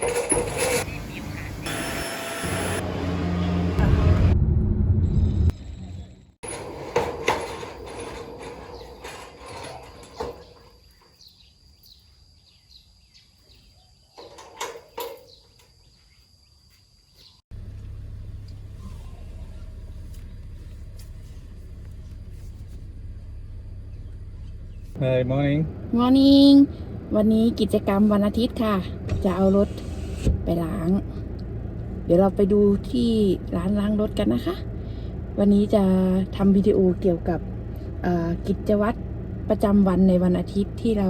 Hi, morning. Morning วันนี้กิจกรรมวันอาทิตย์ค่ะ จะเอารถ ล้าง เดี๋ยวเราไปดูที่ร้านล้างรถกันนะคะ วันนี้จะทำวิดีโอเกี่ยวกับกิจวัตรประจำวันในวันอาทิตย์ที่เรา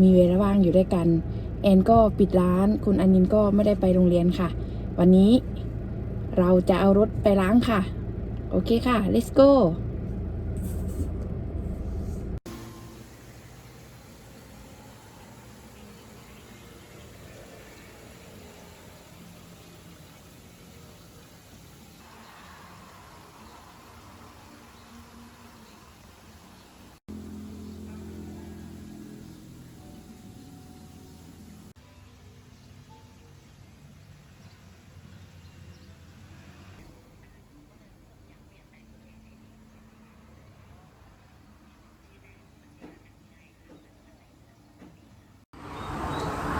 มีเวลาว่างอยู่ด้วยกัน แอนก็ปิดร้าน คุณอนินก็ไม่ได้ไปโรงเรียนค่ะ วันนี้เราจะเอารถไปล้างค่ะ โอเคค่ะ let's go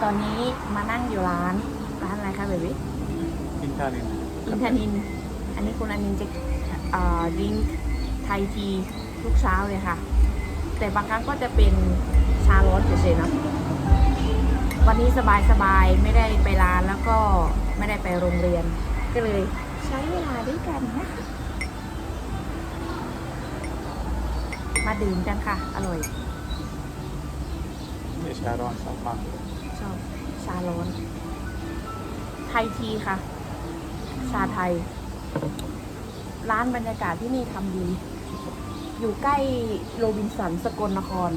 ต อนนี้มานั่งอยู่ร้านร้านอะไรคะเบบี้ Italian. อินทนิน อันนี้คุณอนินจะเอ่อดิ้งไทยทีทุกเช้าเลยค่ะ แต่บางครั้งก็จะเป็นชาร้อนเฉยๆเนอะวันนี้สบายๆ ไม่ได้ไปร้านแล้วก็ไม่ได้ไปโรงเรียน ก็เลยใช้เวลาด้วยกันนะคะมาดื่มกันค่ะ อร่อย Yes, Sharon, Safa. ชอบชาร้อน ไทยทีค่ะ ชาไทย ร้านบรรยากาศที่นี่ทำดี อยู่ใกล้โรบินสันสกลนคร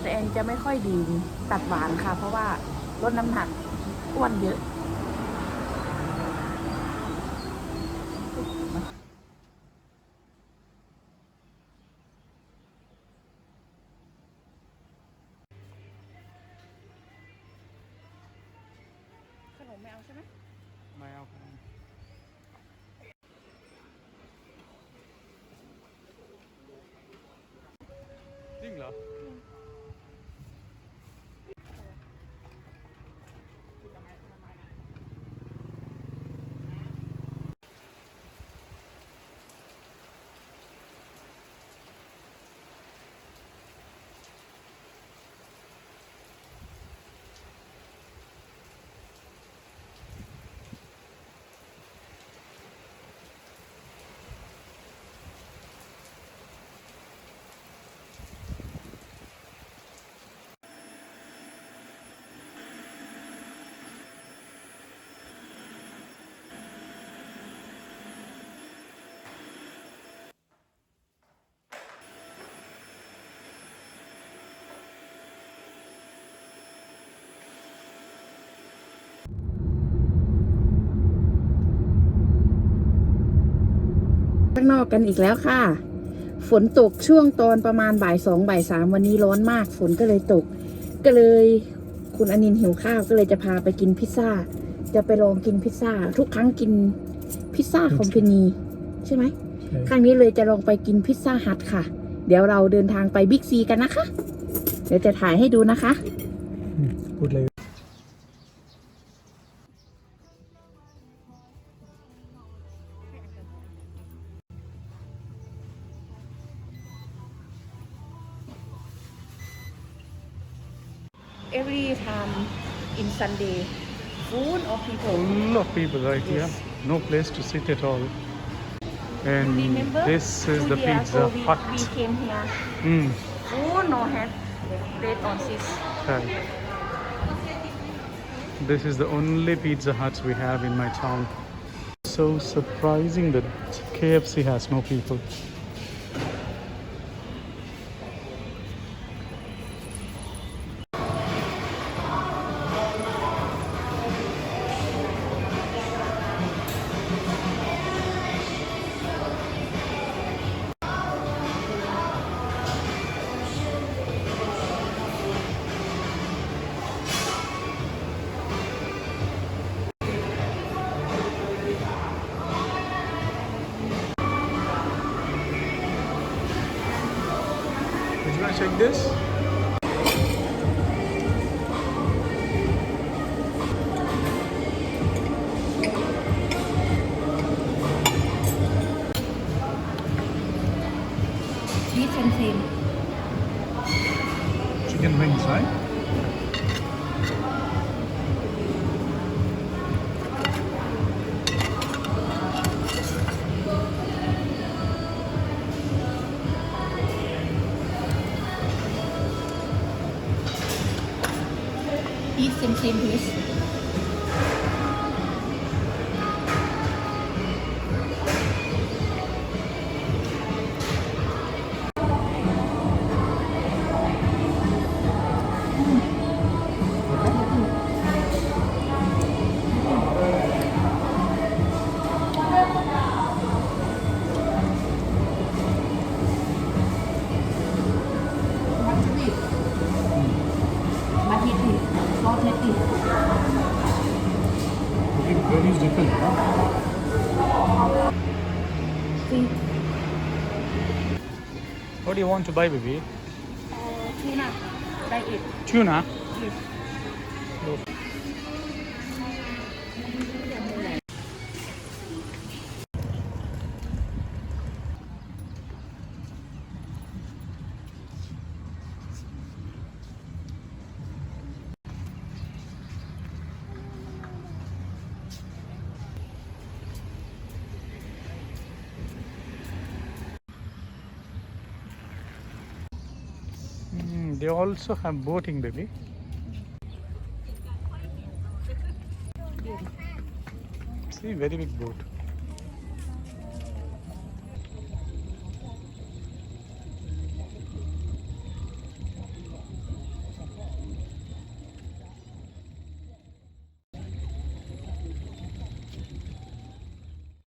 แต่แอนจะไม่ค่อยดื่มตัดหวานค่ะ เพราะว่าลดน้ำหนักอ้วนเยอะ ไม่เอาใช่ไหมไม่เอาคริ ข้างนอกกันอีกแล้วค่ะ ฝนตกช่วงตอนประมาณบ่ายสองบ่ายสามวันนี้ร้อนมาก ฝนก็เลยตก ก็เลยคุณอนินหิวข้าวก็เลยจะพาไปกินพิซซ่า จะไปลองกินพิซซ่า ทุกครั้งกินพิซซ่าคอมพานีใช่ไหมครั้งนี้เลยจะลองไปกินพิซซ่าฮัทค่ะ เดี๋ยวเราเดินทางไปบิ๊กซีกันนะคะ เดี๋ยวจะถ่ายให้ดูนะคะพูดเลย every time in Sunday full of people Full of people right here. Yes. No place to sit at all. And remember this is the Pizza we, Hut. we came here Mm, full no have on sis right. This is the only Pizza Huts we have in my town. So surprising that KFC has no people. Check this? eat some same Cooking very different, huh? ซี What do you want to buy, baby? ทูน่าไดเอ they also have boating, baby. See, very big boat.